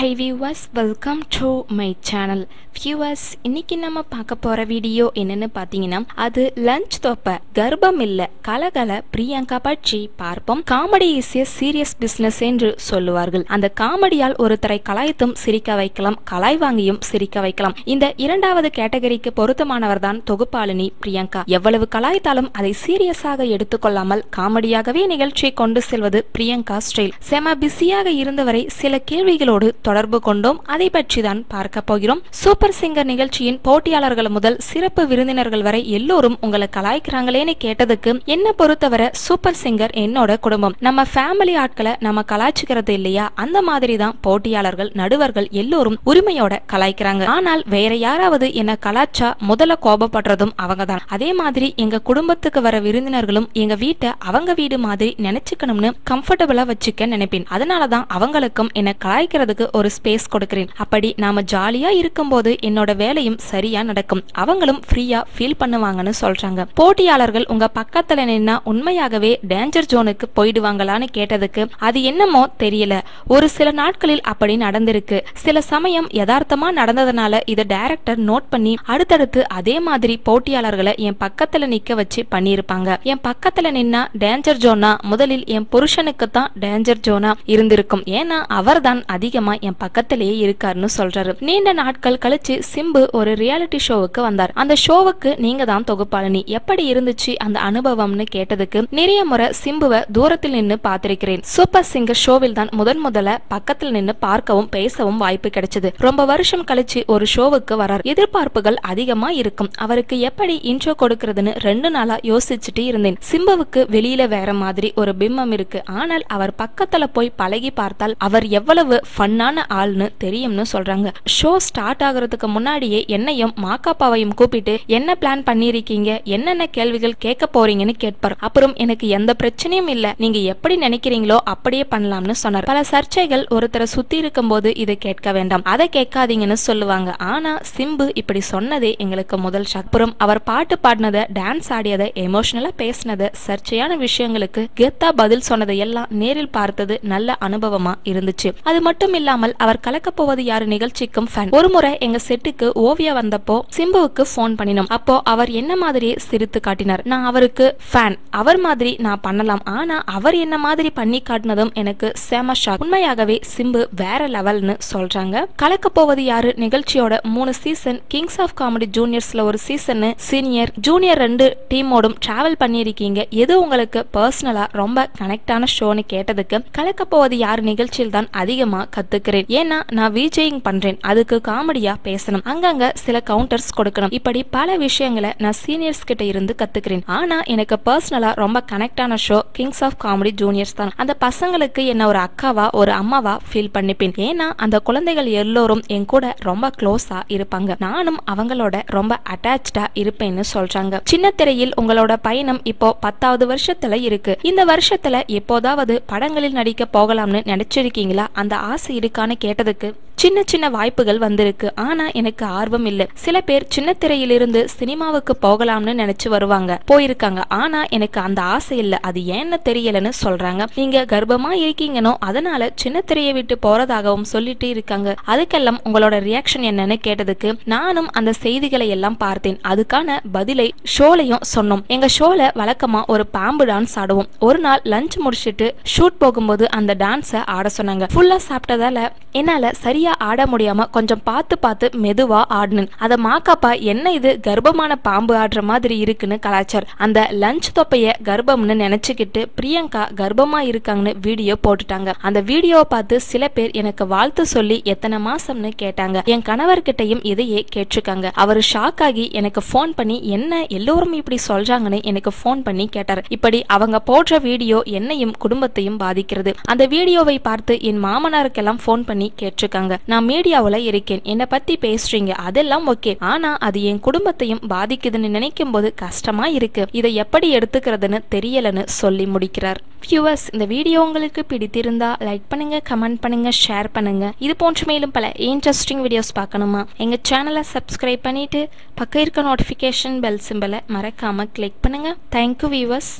Hi viewers welcome to my channel viewers இன்னைக்கு நம்ம பார்க்க போற வீடியோ என்னன்னு பார்த்தீங்கன்னா அது லஞ்ச் தொப்ப கர்ப்பம் இல்ல கலகல பிரியங்கா பற்றி பார்ப்போம். Comedy is a serious business என்று சொல்லுவார்கள். அந்த காமெடியால் ஒருத்தரை கலாய்த்தும் சிரிக்க வைக்கலாம் கலாய் வாங்கியும் சிரிக்க வைக்கலாம். இந்த இரண்டாவது கேட்டகரிக்கு பொருத்தமானவர் தான் தொகுப்பாளினி பிரியங்கா. எவ்வளவு கலாய்த்தாலும் அதை சீரியஸாக எடுத்துக்கொள்ளாமல் காமெடியாகவே நிகழ்ச்சியை கொண்டு செல்வது பிரியங்கா ஸ்டைல். செம பிஸியாக இருந்தவரை சில கேள்விகளோடு தொடர்பு கொண்டோம். அதை பற்றி தான் பார்க்க போகிறோம். சூப்பர் சிங்கர் நிகழ்ச்சியின் போட்டியாளர்கள் முதல் சிறப்பு விருந்தினர்கள் வரை எல்லோரும் உங்களை கலாய்க்கிறாங்களேன்னு கேட்டதுக்கு என்ன பொறுத்தவரை சூப்பர் சிங்கர் என்னோட குடும்பம். நம்ம ஃபேமிலி ஆட்களை நம்ம கலாய்ச்சிக்கிறது இல்லையா? அந்த மாதிரி தான் போட்டியாளர்கள் நடுவர்கள் எல்லோரும் உரிமையோட கலாய்க்கிறாங்க. ஆனால் வேற யாராவது என்ன கலாச்சா முதல்ல கோபப்படுறதும் அவங்க தான் அதே மாதிரி எங்க குடும்பத்துக்கு வர விருந்தினர்களும் எங்க வீட்டை அவங்க வீடு மாதிரி நினைச்சுக்கணும்னு கம்ஃபர்டபுளா வச்சுக்க நினைப்பேன். அதனாலதான் அவங்களுக்கும் என்ன கலாய்க்கிறதுக்கு ஒரு ஸ்பேஸ் கொடுக்கிறேன். அப்படி நாம ஜாலியா இருக்கும்போது என்னோட வேலையும் சரியா நடக்கும். அவங்களும் ஃப்ரீயா ஃபீல் பண்ணுவாங்கன்னு சொல்றாங்க. போட்டியாளர்கள் உங்க பக்கத்துல நின்னா உண்மையாகவே டேஞ்சர் ஜோனுக்கு போயிடுவாங்களான்னு கேட்டதுக்கு அது என்னமோ தெரியல. ஒரு சில நாட்களில் அப்படி நடந்திருக்கு. சில சமயம் யதார்த்தமா நடந்ததுனால இதை டைரக்டர் நோட் பண்ணி அடுத்தடுத்து அதே மாதிரி போட்டியாளர்களை என் பக்கத்துல நிக்க வச்சு பண்ணியிருப்பாங்க. என் பக்கத்துல நின்னா டேஞ்சர் ஜோனா முதலில் என் புருஷனுக்கு தான் டேஞ்சர் ஜோனா இருந்திருக்கும். ஏன்னா அவர்தான் அதிகமா என் பக்கத்திலேயே இருக்காருன்னு சொல்றாரு. நீண்ட நாட்கள் கழிச்சு சிம்பு ஒரு ரியாலிட்டி ஷோவுக்கு வந்தார். அந்த ஷோவுக்கு நீங்க தான் தொகுப்பாளினி. எப்படி இருந்துச்சு அந்த அனுபவம்னு கேட்டதுக்கு நிறைய முறை சிம்புவை தூரத்தில் நின்று பார்த்திருக்கிறேன். சூப்பர் சிங்கர் ஷோவில் தான் முதன் முதல்ல பக்கத்தில் நின்று பார்க்கவும் பேசவும் வாய்ப்பு கிடைச்சது. ரொம்ப வருஷம் கழிச்சு ஒரு ஷோவுக்கு வரார். எதிர்பார்ப்புகள் அதிகமா இருக்கும். அவருக்கு எப்படி இன்ட்ரோ கொடுக்கறதுன்னு ரெண்டு நாளா யோசிச்சுட்டு இருந்தேன். சிம்புவுக்கு வெளியில வேற மாதிரி ஒரு பிம்பம் இருக்கு. ஆனால் அவர் பக்கத்துல போய் பழகி பார்த்தால் அவர் எவ்வளவு ஃபன்னான ஆள்னு தெரியும்னு சொல்றாங்க. ஷோ ஸ்டார்ட் ஆகுறதுக்கு முன்னாடியே என்னையும் மாக்காப்பாவையும் கூப்பிட்டு என்ன பிளான் பண்ணிருக்கீங்க என்னென்ன கேள்விகள் கேட்க போறீங்கன்னு கேட்பார். அப்புறம் எனக்கு எந்த பிரச்சனையும் இல்ல. நீங்க எப்படி நினைக்கிறீங்களோ அப்படியே பண்ணலாம்னு சொன்னார். பல சர்ச்சைகள் ஒருத்தரை சுத்தி இருக்கும் போது இதை கேட்க வேண்டாம். அதை கேட்காதீங்கன்னு சொல்லுவாங்க. ஆனா சிம்பு இப்படி சொன்னதே எங்களுக்கு முதல் ஷாக் அப்புறம் அவர் பாட்டு பாடினதை டான்ஸ் ஆடியதை எமோஷனலா பேசினதை சர்ச்சையான விஷயங்களுக்கு கெத்தா பதில் சொன்னதை எல்லாம் நேரில் பார்த்தது நல்ல அனுபவமா இருந்துச்சு. அது மட்டும் இல்லாம தெரியாமல் அவர் கலக்கப்போவது யாரு நிகழ்ச்சிக்கும் ஃபேன் ஒரு முறை எங்க செட்டுக்கு ஓவியா வந்தப்போ சிம்புவுக்கு ஃபோன் பண்ணினோம். அப்போ அவர் என்ன மாதிரியே சிரித்து காட்டினார். நான் அவருக்கு ஃபேன் அவர் மாதிரி நான் பண்ணலாம். ஆனா அவர் என்ன மாதிரி பண்ணி காட்டினதும் எனக்கு செம ஷாக் உண்மையாகவே சிம்பு வேற லெவல்னு சொல்றாங்க. கலக்க போவது யாரு நிகழ்ச்சியோட மூணு சீசன் கிங்ஸ் ஆஃப் காமெடி ஜூனியர்ஸ்ல ஒரு சீசன் சீனியர் ஜூனியர் ரெண்டு டீமோடும் டிராவல் பண்ணியிருக்கீங்க. எது உங்களுக்கு பர்சனலா ரொம்ப கனெக்டான ஷோன்னு கேட்டதுக்கு கலக்க போவது யார் நிகழ்ச்சியில் தான் அதிகமா இருக்கிறேன் ஏன்னா நான் விஜயிங் பண்றேன். அதுக்கு காமெடியா பேசணும். அங்கங்க சில கவுண்டர்ஸ் கொடுக்கணும். இப்படி பல விஷயங்களை நான் சீனியர்ஸ் கிட்ட இருந்து கத்துக்கிறேன். ஆனா எனக்கு பர்சனலா ரொம்ப கனெக்டான show kings of comedy juniors தான். அந்த பசங்களுக்கு என்ன ஒரு அக்காவா ஒரு அம்மாவா ஃபீல் பண்ணிப்பேன். ஏன்னா அந்த குழந்தைகள் எல்லோரும் என் கூட ரொம்ப க்ளோஸா இருப்பாங்க. நானும் அவங்களோட ரொம்ப அட்டாச்சா இருப்பேன்னு சொல்றாங்க. சின்ன திரையில் உங்களோட பயணம் இப்போ பத்தாவது வருஷத்துல இருக்கு. இந்த வருஷத்துல எப்போதாவது படங்களில் நடிக்க போகலாம்னு நினைச்சிருக்கீங்களா? அந்த ஆசை இருக்கான்னு கேட்டதுக்கு சின்ன சின்ன வாய்ப்புகள் வந்திருக்கு. ஆனா எனக்கு ஆர்வம் இல்லை. சில பேர் சின்ன திரையிலிருந்து சினிமாவுக்கு போகலாம்னு நினைச்சு வருவாங்க. போயிருக்காங்க. ஆனா எனக்கு அந்த ஆசை இல்லை. அது ஏன்னு தெரியலன்னு சொல்றாங்க. நீங்க கர்ப்பமா இருக்கீங்கனோ அதனால சின்ன திரையை விட்டு போறதாகவும் சொல்லிட்டு இருக்காங்க. அதுக்கெல்லாம் உங்களோட ரியாக்ஷன் என்னன்னு கேட்டதுக்கு நானும் அந்த செய்திகளை எல்லாம் பார்த்தேன். அதுக்கான பதிலை ஷோலையும் சொன்னோம். எங்க ஷோல வழக்கமா ஒரு பாம்பு டான்ஸ் ஆடுவோம். ஒரு நாள் லஞ்ச் முடிச்சிட்டு ஷூட் போகும்போது அந்த டான்ஸை ஆட சொன்னாங்க. ஃபுல்லா சாப்பிட்டதால என்னால சரியா ஆட முடியாம கொஞ்சம் பார்த்து பார்த்து மெதுவா ஆடினேன். அத மாக்காப்பா என்ன இது? கர்ப்பமான பாம்பு ஆடுற மாதிரி இருக்குன்னு கலாச்சார். அந்த லஞ்ச் தொப்பைய கர்ப்பம்னு நினைச்சுக்கிட்டு பிரியங்கா கர்ப்பமா இருக்காங்கன்னு வீடியோ போட்டுட்டாங்க. அந்த வீடியோவை பார்த்து சில பேர் எனக்கு வாழ்த்து சொல்லி எத்தனை மாசம்னு கேட்டாங்க. என் கணவர்கிட்டயும் இதையே கேட்டிருக்காங்க. அவர் ஷாக் ஆகி எனக்கு ஃபோன் பண்ணி என்ன எல்லோரும் இப்படி சொல்றாங்கன்னு எனக்கு ஃபோன் பண்ணி கேட்டார். இப்படி அவங்க போடுற வீடியோ என்னையும் குடும்பத்தையும் பாதிக்கிறது. அந்த வீடியோவை பார்த்து என் மாமனாருக்கெல்லாம் ஃபோன் பண்ணி கேட்டிருக்காங்க. நான் மீடியாவில் இருக்கேன். என்னை பத்தி பேசுறீங்க. அதெல்லாம் ஓகே ஆனா அது என் குடும்பத்தையும் பாதிக்குதுன்னு நினைக்கும் போது கஷ்டமா இருக்கு. இதை எப்படி எடுத்துக்கிறதுன்னு தெரியலன்னு சொல்லி முடிக்கிறார். வியூவர்ஸ் இந்த வீடியோ உங்களுக்கு பிடித்திருந்தா லைக் பண்ணுங்க கமெண்ட் பண்ணுங்க ஷேர் பண்ணுங்க. இது போன்ற மேலும் பல இன்ட்ரெஸ்டிங் வீடியோஸ் பார்க்கணுமா? எங்க சேனலை சப்ஸ்கிரைப் பண்ணிட்டு பக்கம் இருக்க நோட்டிஃபிகேஷன் பெல் சிம்பலை மறக்காம கிளிக் பண்ணுங்க. Thank you viewers